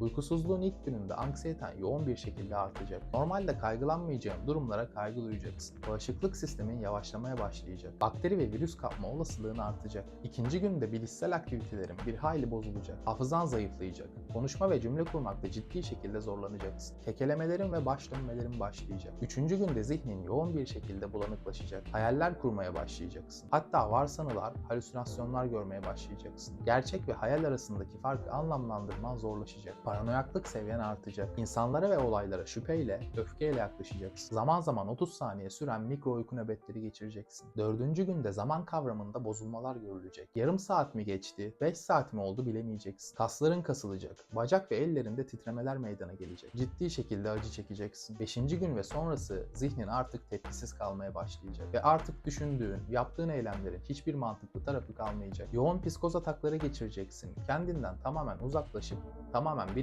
Uykusuzluğun ilk gününde anksiyeten yoğun bir şekilde artacak. Normalde kaygılanmayacağın durumlara kaygı duyacaksın. Bağışıklık sistemin yavaşlamaya başlayacak. Bakteri ve virüs kapma olasılığın artacak. İkinci günde bilişsel aktivitelerin bir hayli bozulacak. Hafızan zayıflayacak. Konuşma ve cümle kurmakta ciddi şekilde zorlanacaksın. Kekelemelerin ve baş dönmelerin başlayacak. Üçüncü günde zihnin yoğun bir şekilde bulanıklaşacak. Hayaller kurmaya başlayacaksın. Hatta varsanılar, halüsinasyonlar görmeye başlayacaksın. Gerçek ve hayal arasındaki farkı anlamlandırman zorlaşacak. Paranoyaklık seviyen artacak. İnsanlara ve olaylara şüpheyle, öfkeyle yaklaşacaksın. Zaman zaman 30 saniye süren mikro uyku nöbetleri geçireceksin. Dördüncü günde zaman kavramında bozulmalar görülecek. Yarım saat mi geçti, 5 saat mi oldu bilemeyeceksin. Kasların kasılacak. Bacak ve ellerinde titremeler meydana gelecek. Ciddi şekilde acı çekeceksin. Beşinci gün ve sonrası zihnin artık tepkisiz kalmaya başlayacak. Ve artık düşündüğün, yaptığın eylemlerin hiçbir mantıklı tarafı kalmayacak. Yoğun psikoz atakları geçireceksin. Kendinden tamamen uzaklaşıp tamamen